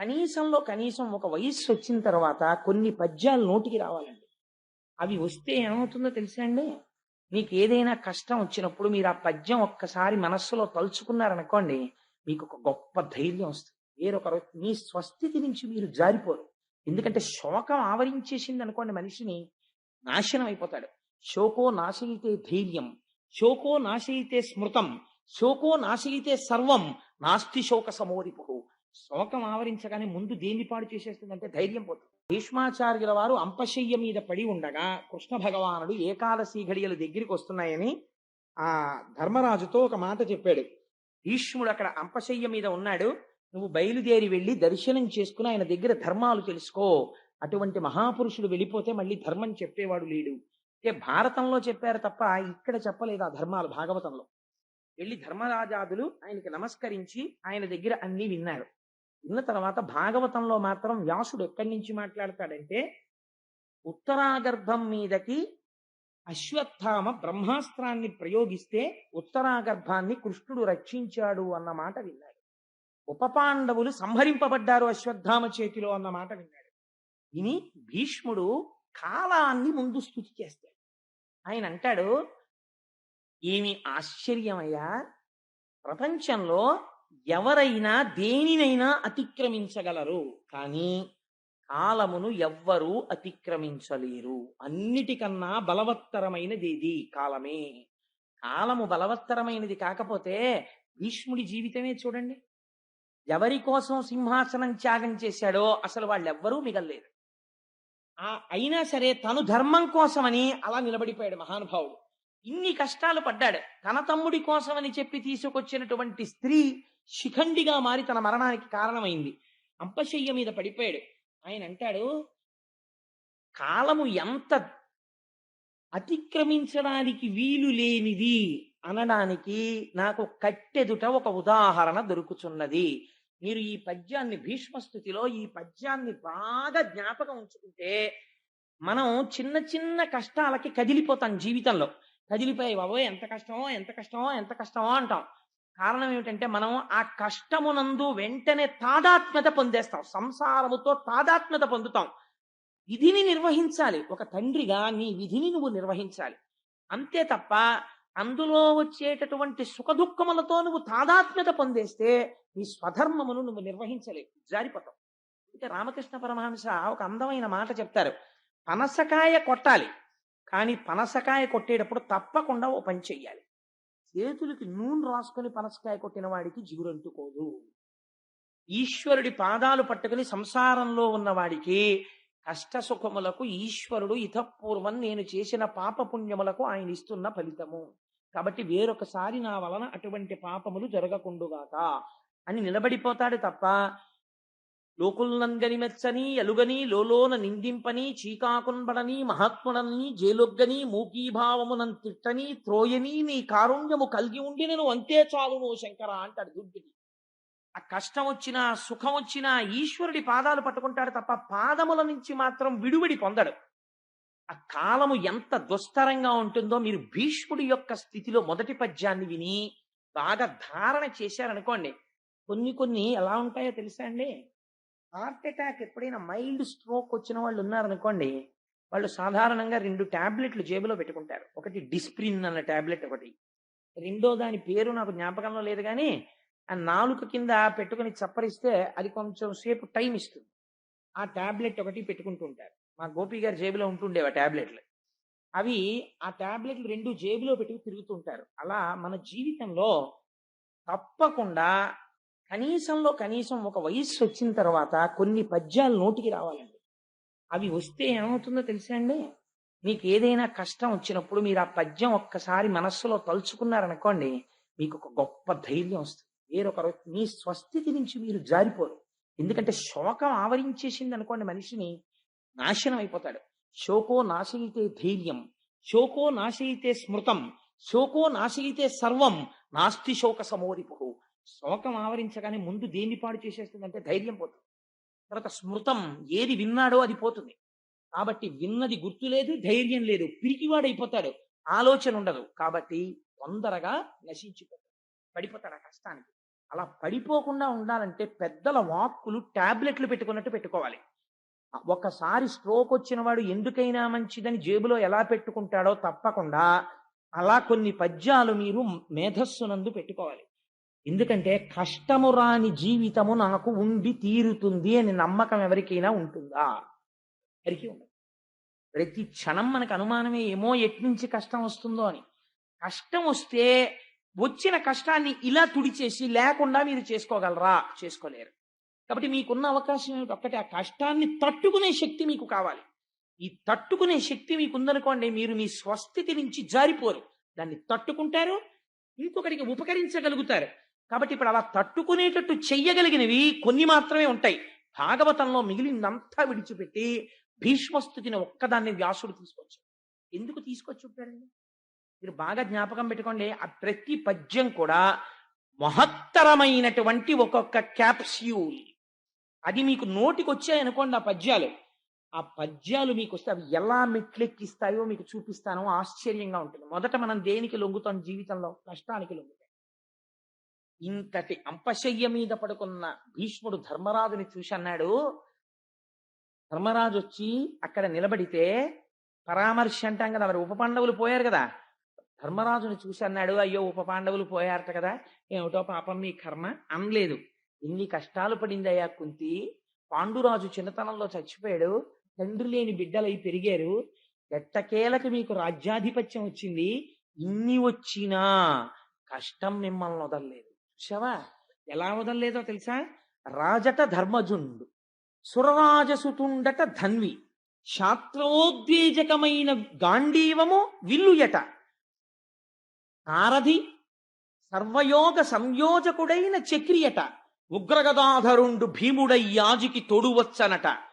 కనీసంలో కనీసం ఒక వయస్సు వచ్చిన తర్వాత కొన్ని పద్యాలు నోటికి రావాలండి. అవి వస్తే ఏమవుతుందో తెలుసా అండి? మీకు ఏదైనా కష్టం వచ్చినప్పుడు మీరు ఆ పద్యం ఒక్కసారి మనస్సులో తలుచుకున్నారనుకోండి మీకు ఒక గొప్ప ధైర్యం వస్తుంది. వేరొకరు మీ స్వస్థితి నుంచి మీరు జారిపోరు. ఎందుకంటే శోకం ఆవరించేసింది అనుకోండి మనిషిని నాశనం అయిపోతాడు. శోకో నాశయితే ధైర్యం శోకో నాశయితే స్మృతం శోకో నాశయితే సర్వం నాస్తి శోక సమోరిపు శోకం ఆవరించగానే ముందు దేన్ని పాడు చేసేస్తుందంటే ధైర్యం పోతుంది. భీష్మాచార్యుల వారు అంపశయ్య మీద పడి ఉండగా కృష్ణ భగవానుడు ఏకాదశి ఘడియల దగ్గరికి వస్తున్నాయని ఆ ధర్మరాజుతో ఒక మాట చెప్పాడు. భీష్ముడు అక్కడ అంపశయ్య మీద ఉన్నాడు. నువ్వు బయలుదేరి వెళ్ళి దర్శనం చేసుకుని ఆయన దగ్గర ధర్మాలు తెలుసుకో. అటువంటి మహాపురుషుడు వెళ్ళిపోతే మళ్ళీ ధర్మం చెప్పేవాడు లేడు. అంటే భారతంలో చెప్పారు తప్ప ఇక్కడ చెప్పలేదు ఆ ధర్మాలు భాగవతంలో. వెళ్ళి ధర్మరాజాదులు ఆయనకి నమస్కరించి ఆయన దగ్గర అన్ని విన్నారు. విన్న తర్వాత భాగవతంలో మాత్రం వ్యాసుడు ఎక్కడి నుంచి మాట్లాడతాడంటే ఉత్తరాగర్భం మీదకి అశ్వత్థామ బ్రహ్మాస్త్రాన్ని ప్రయోగిస్తే ఉత్తరాగర్భాన్ని కృష్ణుడు రక్షించాడు అన్న మాట విన్నాడు. ఉపపాండవులు సంహరింపబడ్డారు అశ్వత్థామ చేతిలో అన్న మాట విన్నాడు. విని భీష్ముడు కాలాన్ని ముందు స్థుతి చేస్తాడు. ఆయన అంటాడు ఏమి ఆశ్చర్యమయ్యా ప్రపంచంలో ఎవరైనా దేనినైనా అతిక్రమించగలరు. కానీ కాలమును ఎవ్వరూ అతిక్రమించలేరు. అన్నిటికన్నా బలవత్తరమైనది ఇది కాలమే. కాలము బలవత్తరమైనది కాకపోతే భీష్ముడి జీవితమే చూడండి. ఎవరి కోసం సింహాసనం త్యాగం చేశాడో అసలు వాళ్ళెవ్వరూ మిగల్లేదు ఆ అయినా సరే తను ధర్మం కోసమని అలా నిలబడిపోయాడు మహానుభావుడు. ఇన్ని కష్టాలు పడ్డాడు. తన తమ్ముడి కోసమని చెప్పి తీసుకొచ్చినటువంటి స్త్రీ శిఖండిగా మారి తన మరణానికి కారణమైంది. అంపశయ్య మీద పడిపోయాడు. ఆయన అంటాడు కాలము ఎంత అతిక్రమించడానికి వీలు లేనిది అనడానికి నాకు కట్టెదుట ఒక ఉదాహరణ దొరుకుతున్నది మీరు ఈ పద్యాన్ని భీష్మస్థుతిలో ఈ పద్యాన్ని బాగా జ్ఞాపకం ఉంచుకుంటే మనం చిన్న చిన్న కష్టాలకి కదిలిపోతాం జీవితంలో. కదిలిపోయి బాబోయ్ ఎంత కష్టమో ఎంత కష్టమో ఎంత కష్టమో అంటాం. కారణం ఏమిటంటే మనం ఆ కష్టమునందు వెంటనే తాదాత్మ్యత పొందేస్తాం. సంసారముతో తాదాత్మ్యత పొందుతాం. విధిని నిర్వహించాలి. ఒక తండ్రిగా నీ విధిని నువ్వు నిర్వహించాలి. అంతే తప్ప అందులో వచ్చేటటువంటి సుఖ దుఃఖములతో నువ్వు తాదాత్మ్యత పొందేస్తే నీ స్వధర్మమును నువ్వు నిర్వహించలేవు. జారిపోతావు. అంటే రామకృష్ణ పరమహంస ఒక అందమైన మాట చెప్తారు. పనసకాయ కొట్టాలి. కానీ పనసకాయ కొట్టేటప్పుడు తప్పకుండా ఓ పని చెయ్యాలి. చేతులకి నూనె రాసుకొని పనసకాయ కొట్టిన వాడికి జిగురంటుకోదు ఈశ్వరుడి పాదాలు పట్టుకుని సంసారంలో ఉన్న వాడికి కష్ట సుఖములకు ఈశ్వరుడు ఇతపూర్వం నేను చేసిన పాప పుణ్యములకు ఆయన ఇస్తున్న ఫలితము. కాబట్టి వేరొకసారి నా వలన అటువంటి పాపములు జరగకుండుగాక అని నిలబడిపోతాడు తప్ప లోకుల్నంగని మెచ్చని ఎలుగని లోలోన నిందింపని చీకాకున్బడని మహాత్ముడని జేలొగ్గని మూకీభావమునం తిట్టని త్రోయని నీ కారుణ్యము కలిగి ఉండి నేను అంతే చాలును శంకర అంటాడు దుర్గుడి ఆ కష్టం వచ్చినా సుఖం వచ్చినా ఈశ్వరుడి పాదాలు పట్టుకుంటాడు తప్ప పాదముల నుంచి మాత్రం విడువిడి పొందడు. ఆ కాలము ఎంత దుస్తరంగా ఉంటుందో మీరు భీష్ముడి యొక్క స్థితిలో మొదటి పద్యాన్ని విని బాగా ధారణ చేశారనుకోండి. కొన్ని కొన్ని ఎలా ఉంటాయో తెలుసా అండి? హార్ట్ అటాక్ ఎప్పుడైనా మైల్డ్ స్ట్రోక్ వచ్చిన వాళ్ళు ఉన్నారనుకోండి వాళ్ళు సాధారణంగా రెండు ట్యాబ్లెట్లు జేబులో పెట్టుకుంటారు. ఒకటి డిస్ప్రిన్ అన్న టాబ్లెట్ ఒకటి. రెండో దాని పేరు నాకు జ్ఞాపకంలో లేదు కానీ ఆ నాలుక కింద పెట్టుకుని చప్పరిస్తే అది కొంచెం సేపు టైం ఇస్తుంది. ఆ ట్యాబ్లెట్ ఒకటి పెట్టుకుంటూ ఉంటారు. మా గోపి గారి జేబులో ఉంటుండేవి ఆ టాబ్లెట్లు. అవి ఆ టాబ్లెట్లు రెండు జేబులో పెట్టుకు తిరుగుతుంటారు అలా మన జీవితంలో తప్పకుండా కనీసంలో కనీసం ఒక వయస్సు వచ్చిన తర్వాత కొన్ని పద్యాలు నోటికి రావాలండి. అవి వస్తే ఏమవుతుందో తెలుసా అండి? మీకు ఏదైనా కష్టం వచ్చినప్పుడు మీరు ఆ పద్యం ఒక్కసారి మనస్సులో తలుచుకున్నారనుకోండి మీకు ఒక గొప్ప ధైర్యం వస్తుంది. వేరొకరు మీ స్వస్థితి నుంచి మీరు జారిపోరు. ఎందుకంటే శోకం ఆవరించేసింది అనుకోండి మనిషిని నాశనం అయిపోతాడు. శోకో నాశయితే ధైర్యం శోకో నాశయితే స్మృతం శోకో నాశయితే సర్వం నాస్తి శోక సమోరిపు శోకం ఆవరించగానే ముందు దేన్ని పాడు చేసేస్తుందంటే ధైర్యం పోతుంది. తర్వాత స్మృతం ఏది విన్నాడో అది పోతుంది. కాబట్టి విన్నది గుర్తు లేదు ధైర్యం లేదు పిరికివాడైపోతాడు. ఆలోచన ఉండదు. కాబట్టి తొందరగా నశించిపోతాడు. పడిపోతాడు ఆ కష్టానికి. అలా పడిపోకుండా ఉండాలంటే పెద్దల వాక్కులు టాబ్లెట్లు పెట్టుకున్నట్టు పెట్టుకోవాలి. ఒకసారి స్ట్రోక్ వచ్చిన వాడు ఎందుకైనా మంచిదని జేబులో ఎలా పెట్టుకుంటాడో తప్పకుండా అలా కొన్ని పద్యాలు మీరు మేధస్సునందు పెట్టుకోవాలి. ఎందుకంటే కష్టము రాని జీవితము నాకు ఉండి తీరుతుంది అని నమ్మకం ఎవరికైనా ఉంటుందా? ఎవరికి ఉండదు. ప్రతి క్షణం మనకు అనుమానమే ఏమో ఎట్నుంచి కష్టం వస్తుందో అని. కష్టం వస్తే వచ్చిన కష్టాన్ని ఇలా తుడిచేసి లేకుండా మీరు చేసుకోగలరా? చేసుకోలేరు. కాబట్టి మీకున్న అవకాశం ఏమిటి? ఒక్కటి ఆ కష్టాన్ని తట్టుకునే శక్తి మీకు కావాలి. ఈ తట్టుకునే శక్తి మీకు ఉందనుకోండి మీరు మీ స్వస్థితి నుంచి జారిపోరు. దాన్ని తట్టుకుంటారు ఇంకొకరికి ఉపకరించగలుగుతారు. కాబట్టి ఇప్పుడు అలా తట్టుకునేటట్టు చెయ్యగలిగినవి కొన్ని మాత్రమే ఉంటాయి. భాగవతంలో మిగిలినంతా విడిచిపెట్టి భీష్మస్థుతిని ఒక్కదాన్ని వ్యాసుడు తీసుకొచ్చాడు. ఎందుకు తీసుకొచ్చి ఉంటాడండి మీరు బాగా జ్ఞాపకం పెట్టుకోండి ఆ ప్రతి పద్యం కూడా మహత్తరమైనటువంటి ఒక్కొక్క క్యాప్స్యూల్. అది మీకు నోటికి వచ్చాయనుకోండి ఆ పద్యాలు. ఆ పద్యాలు మీకు వస్తే అవి ఎలా మెట్లెక్కిస్తాయో మీకు చూపిస్తానో. ఆశ్చర్యంగా ఉంటుంది. మొదట మనం దేనికి లొంగుతాం? జీవితంలో కష్టానికి లొంగుతాం. ఇంతటి అంపశయ్య మీద పడుకున్న భీష్ముడు ధర్మరాజుని చూసి అన్నాడు ధర్మరాజు వచ్చి అక్కడ నిలబడితే పరామర్శ అంటాం కదా మరి ఉప పాండవులు పోయారు కదా. ధర్మరాజుని చూసి అన్నాడు అయ్యో ఉప పాండవులు పోయారట కదా ఏమిటో పాపం మీ కర్మ అనలేదు. ఎన్ని కష్టాలు పడిందయ్యా కుంతి. పాండురాజు చిన్నతనంలో చచ్చిపోయాడు తండ్రి లేని బిడ్డలై పెరిగారు. ఎట్టకేలకు మీకు రాజ్యాధిపత్యం వచ్చింది? ఇన్ని వచ్చినా కష్టం మిమ్మల్ని వదలలేదు. శవ ఎలా వదలలేదో తెలుసా? రాజట ధర్మజుండు సురరాజసుతుండట ధన్వి శాస్త్రోద్వేజకమైన గాంధీవము విల్లుయట. నారథి సర్వయోగ సంయోజకుడైన చక్రియట ఉగ్రగదాధరుండు భీముడై యాజికి తొడువచ్చనట.